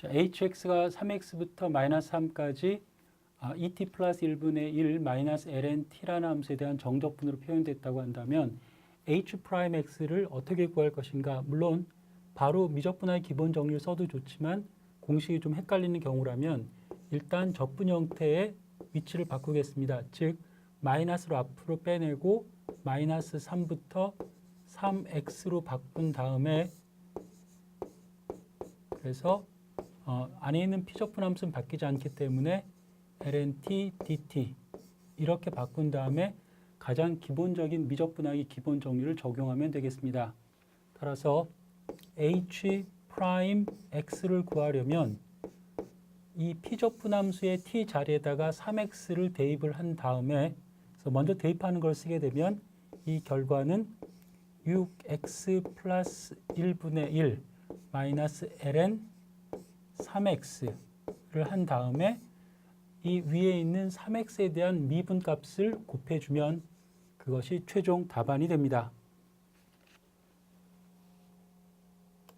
자, hx가 3x부터 마이너스 3까지 아, et 플러스 1분의 1 마이너스 ln t라는 함수에 대한 정적분으로 표현됐다고 한다면 h 프라임 x를 어떻게 구할 것인가? 물론 바로 미적분할 기본 정리를 써도 좋지만 공식이 좀 헷갈리는 경우라면 일단 적분 형태의 위치를 바꾸겠습니다. 즉 마이너스로 앞으로 빼내고 마이너스 3부터 3x로 바꾼 다음에 그래서 어, 안에 있는 피적분 함수는 바뀌지 않기 때문에 ln(t) dt 이렇게 바꾼 다음에 가장 기본적인 미적분하기 기본 정리를 적용하면 되겠습니다. 따라서 h 프라임 x를 구하려면 이 피적분 함수의 t 자리에다가 3x를 대입을 한 다음에 먼저 대입하는 걸 쓰게 되면 이 결과는 6x 플러스 1분의 1 마이너스 ln 3x를 한 다음에 이 위에 있는 3x에 대한 미분 값을 곱해주면 그것이 최종 답안이 됩니다.